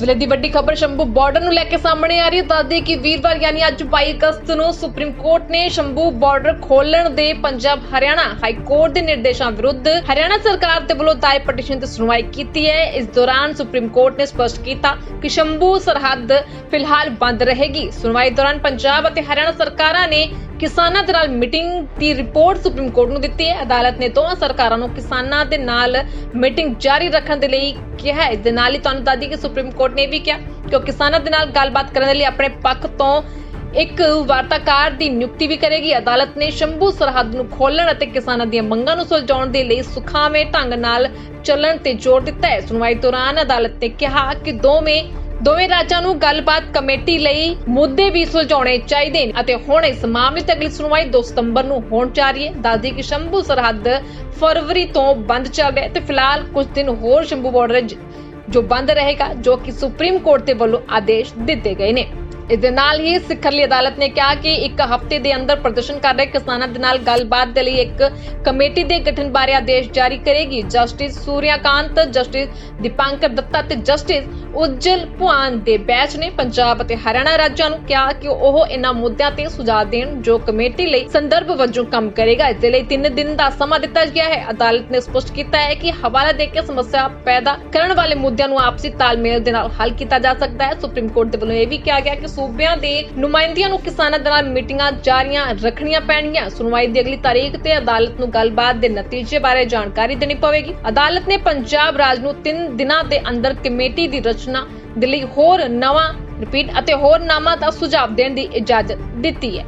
ਵੇਲੇ ਦੀ ਵੱਡੀ ਖਬਰ ਸ਼ੰਭੂ ਬਾਰਡਰ ਨੂੰ ਲੈ ਕੇ ਸਾਹਮਣੇ ਆ ਰਹੀ ਹੈ। ਦੱਸਦੇ ਕਿ ਵੀਰਵਾਰ ਯਾਨੀ ਅੱਜ 22 ਅਗਸਤ ਨੂੰ ਸੁਪਰੀਮ ਕੋਰਟ ਨੇ ਸ਼ੰਭੂ ਬਾਰਡਰ ਖੋਲਣ ਦੇ ਪੰਜਾਬ ਹਰਿਆਣਾ ਹਾਈ ਕੋਰਟ ਦੇ ਨਿਰਦੇਸ਼ਾਂ ਵਿਰੁੱਧ ਹਰਿਆਣਾ ਸਰਕਾਰ ਦੇ ਵੱਲੋਂ ਦਾਇਰ ਪਟੀਸ਼ਨ ਤੇ ਸੁਣਵਾਈ ਕੀਤੀ ਹੈ। ਇਸ ਦੌਰਾਨ ਸੁਪਰੀਮ ਕੋਰਟ ਨੇ ਸਪਸ਼ਟ ਕੀਤਾ ਕਿ ਸ਼ੰਭੂ ਸਰਹੱਦ ਫਿਲਹਾਲ ਬੰਦ ਰਹੇਗੀ। ਸੁਣਵਾਈ ਦੌਰਾਨ ਪੰਜਾਬ ਅਤੇ ਹਰਿਆਣਾ ਸਰਕਾਰਾਂ ਨੇ ਕਿਸਾਨਾਂ ਦੇ ਨਾਲ ਮੀਟਿੰਗ ਦੀ ਰਿਪੋਰਟ ਸੁਪਰੀਮ ਕੋਰਟ ਨੂੰ ਦਿੱਤੀ ਹੈ। ਅਦਾਲਤ ਨੇ ਦੋਵਾਂ ਸਰਕਾਰਾਂ ਨੂੰ ਕਿਸਾਨਾਂ ਦੇ ਨਾਲ ਮੀਟਿੰਗ ਜਾਰੀ ਰੱਖਣ ਦੇ ਲਈ ਕਿਹਾ ਹੈ। ਇਸ ਦੇ ਨਾਲ ਹੀ ਤੁਹਾਨੂੰ ਦੱਸ ਦਈਏ ਕਿ ਸੁਪਰੀਮ ਕੋਰਟ ਨੇ ਵੀ ਕਿਹਾ ਕਿ ਉਹ ਕਿਸਾਨਾਂ ਦੇ ਨਾਲ ਗੱਲਬਾਤ ਕਰਨ ਲਈ ਆਪਣੇ ਪੱਖ ਤੋਂ ਇੱਕ ਵਾਰਤਾਕਾਰ ਦੀ ਨਿਯੁਕਤੀ ਵੀ ਕਰੇਗੀ। ਅਦਾਲਤ ਨੇ ਸ਼ੰਭੂ ਸਰਹੱਦ ਨੂੰ ਖੋਲਣ ਅਤੇ ਕਿਸਾਨਾਂ ਦੀਆਂ ਮੰਗਾਂ ਨੂੰ ਸੁਲਝਾਉਣ ਦੇ ਲਈ ਸੁਖਾਵੇਂ ਢੰਗ ਨਾਲ ਚੱਲਣ ਤੇ ਜ਼ੋਰ ਦਿੱਤਾ ਹੈ। ਸੁਣਵਾਈ ਦੌਰਾਨ ਅਦਾਲਤ ਨੇ ਕਿਹਾ ਕਿ ਦੋਵੇਂ ਦੋਵੇਂ ਰਾਜਾਂ ਨੂੰ ਗੱਲਬਾਤ ਕਮੇਟੀ ਲਈ ਮੁੱਦੇ ਵੀ ਸੁਲਝਾਉਣੇ ਚਾਹੀਦੇ ਨੇ ਅਤੇ ਹੁਣ ਇਸ ਮਾਮਲੇ ਤੇ ਅਗਲੀ ਸੁਣਵਾਈ 2 ਸਤੰਬਰ ਨੂੰ ਹੋਣ ਜਾ ਰਹੀ ਹੈ। ਦੱਸਦੀ ਕਿ ਸ਼ੰਭੂ ਸਰਹੱਦ ਫਰਵਰੀ ਤੋਂ ਬੰਦ ਚੱਲ ਰਿਹਾ ਤੇ ਫਿਲਹਾਲ ਕੁਝ ਦਿਨ ਹੋਰ ਸ਼ੰਭੂ ਬਾਰਡਰ ਜੋ ਬੰਦ ਰਹੇਗਾ ਜੋ ਕਿ ਸੁਪਰੀਮ ਕੋਰਟ ਦੇ ਵੱਲੋਂ ਆਦੇਸ਼ ਦਿੱਤੇ ਗਏ ਨੇ। ਇਸ ਦੇ ਨਾਲ ਹੀ ਸਿਖਰਲੀ ਅਦਾਲਤ ਨੇ ਕਿਹਾ ਕਿ ਇੱਕ ਹਫ਼ਤੇ ਦੇ ਅੰਦਰ ਪ੍ਰਦਰਸ਼ਨ ਕਰ ਰਹੇ ਕਿਸਾਨਾਂ ਦੇ ਨਾਲ ਗੱਲਬਾਤ ਦੇ ਲਈ ਇੱਕ ਕਮੇਟੀ ਦੇ ਗਠਨ ਬਾਰੇ ਆਦੇਸ਼ ਜਾਰੀ ਕਰੇਗੀ। ਜਸਟਿਸ ਸੂਰਿਆਕਾਂਤ ਜਸਟਿਸ ਦੀਪਾਂਕਰ ਦੱਤਾ ਤੇ ਜਸਟਿਸ ਉਜਲ ਭੁਆਨ ਦੇ ਬੈਚ ਨੇ ਪੰਜਾਬ ਅਤੇ ਹਰਿਆਣਾ ਰਾਜਾਂ ਨੂੰ ਕਿਹਾ ਕਿ ਉਹ ਇਹਨਾਂ ਮੁੱਦਿਆਂ ਤੇ ਸੁਝਾਅ ਦੇਣ ਜੋ ਕਮੇਟੀ ਲਈ ਸੰਦਰਭ ਵਜੋਂ ਕੰਮ ਕਰੇਗਾ। ਇਸ ਦੇ ਲਈ 3 ਦਿਨ ਦਾ ਸਮਾਂ ਦਿੱਤਾ ਗਿਆ ਹੈ। ਅਦਾਲਤ ਨੇ ਸਪਸ਼ਟ ਕੀਤਾ ਹੈ ਕਿ ਹਵਾਲਾ ਦੇ ਕੇ ਸਮੱਸਿਆ ਪੈਦਾ ਕਰਨ ਵਾਲੇ ਮੁੱਦਿਆਂ ਨੂੰ ਆਪਸੀ ਤਾਲਮੇਲ ਦੇ ਨਾਲ ਹੱਲ ਕੀਤਾ ਜਾ ਸਕਦਾ ਹੈ। ਸੁਪਰੀਮ ਕੋਰਟ ਦੇ ਵੱਲੋਂ ਇਹ ਵੀ ਕਿਹਾ ਗਿਆ ਕਿ ਸੂਬਿਆਂ ਦੇ ਨੁਮਾਇੰਦਿਆਂ ਨੂੰ ਕਿਸਾਨਾਂ ਦੇ ਨਾਲ ਮੀਟਿੰਗਾਂ ਜਾਰੀਆਂ ਰੱਖਣੀਆਂ ਪੈਣਗੀਆਂ। ਸੁਣਵਾਈ ਦੀ ਅਗਲੀ ਤਾਰੀਖ ਤੇ ਅਦਾਲਤ ਨੂੰ ਗੱਲਬਾਤ ਦੇ ਨਤੀਜੇ ਬਾਰੇ ਜਾਣਕਾਰੀ ਦੇਣੀ ਪਵੇਗੀ। ਅਦਾਲਤ ਨੇ ਪੰਜਾਬ ਰਾਜ ਨੂੰ 3 ਦਿਨਾਂ ਦੇ ਅੰਦਰ ਕਮੇਟੀ ਦੀ ਰਚਨਾ ਦੇ ਲਈ ਹੋਰ ਨਵਾਂ ਰਿਪੀਟ ਅਤੇ ਹੋਰ ਨਾਮਾਂ ਦਾ ਸੁਝਾਅ ਦੇਣ ਦੀ ਇਜਾਜ਼ਤ ਦਿੱਤੀ ਹੈ।